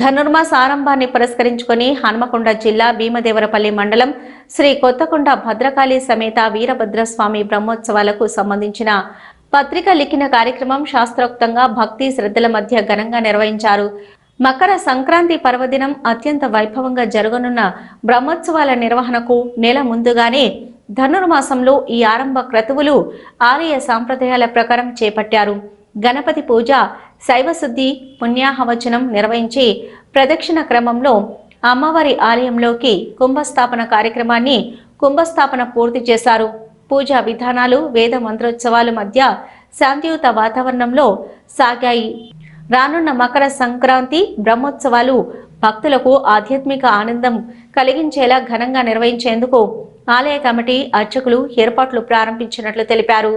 ధనుర్మాస ఆరంభాన్ని పురస్కరించుకొని హన్మకొండ జిల్లా భీమదేవరపల్లి మండలం శ్రీ కొత్తకొండ భద్రకాళి సమేత వీరభద్రస్వామి బ్రహ్మోత్సవాలకు సంబంధించిన పత్రిక లిఖిన కార్యక్రమం శాస్త్రోక్తంగా భక్తి శ్రద్ధల మధ్య ఘనంగా నిర్వహించారు. మకర సంక్రాంతి పర్వదినం అత్యంత వైభవంగా జరగనున్న బ్రహ్మోత్సవాల నిర్వహణకు నెల ముందుగానే ధనుర్మాసంలో ఈ ఆరంభ క్రతువులు ఆలయ సాంప్రదాయాల ప్రకారం చేపట్టారు. గణపతి పూజ శైవశుద్ధి పుణ్యాహవచనం నిర్వహించి ప్రదక్షిణ క్రమంలో అమ్మవారి ఆలయంలోకి కుంభస్థాపన కార్యక్రమాన్ని కుంభస్థాపన పూర్తి చేశారు. పూజా విధానాలు వేద మంత్రోత్సవాల మధ్య శాంతియుత వాతావరణంలో సాగాయి. రానున్న మకర సంక్రాంతి బ్రహ్మోత్సవాలు భక్తులకు ఆధ్యాత్మిక ఆనందం కలిగించేలా ఘనంగా నిర్వహించేందుకు ఆలయ కమిటీ అర్చకులు ఏర్పాట్లు ప్రారంభించినట్లు తెలిపారు.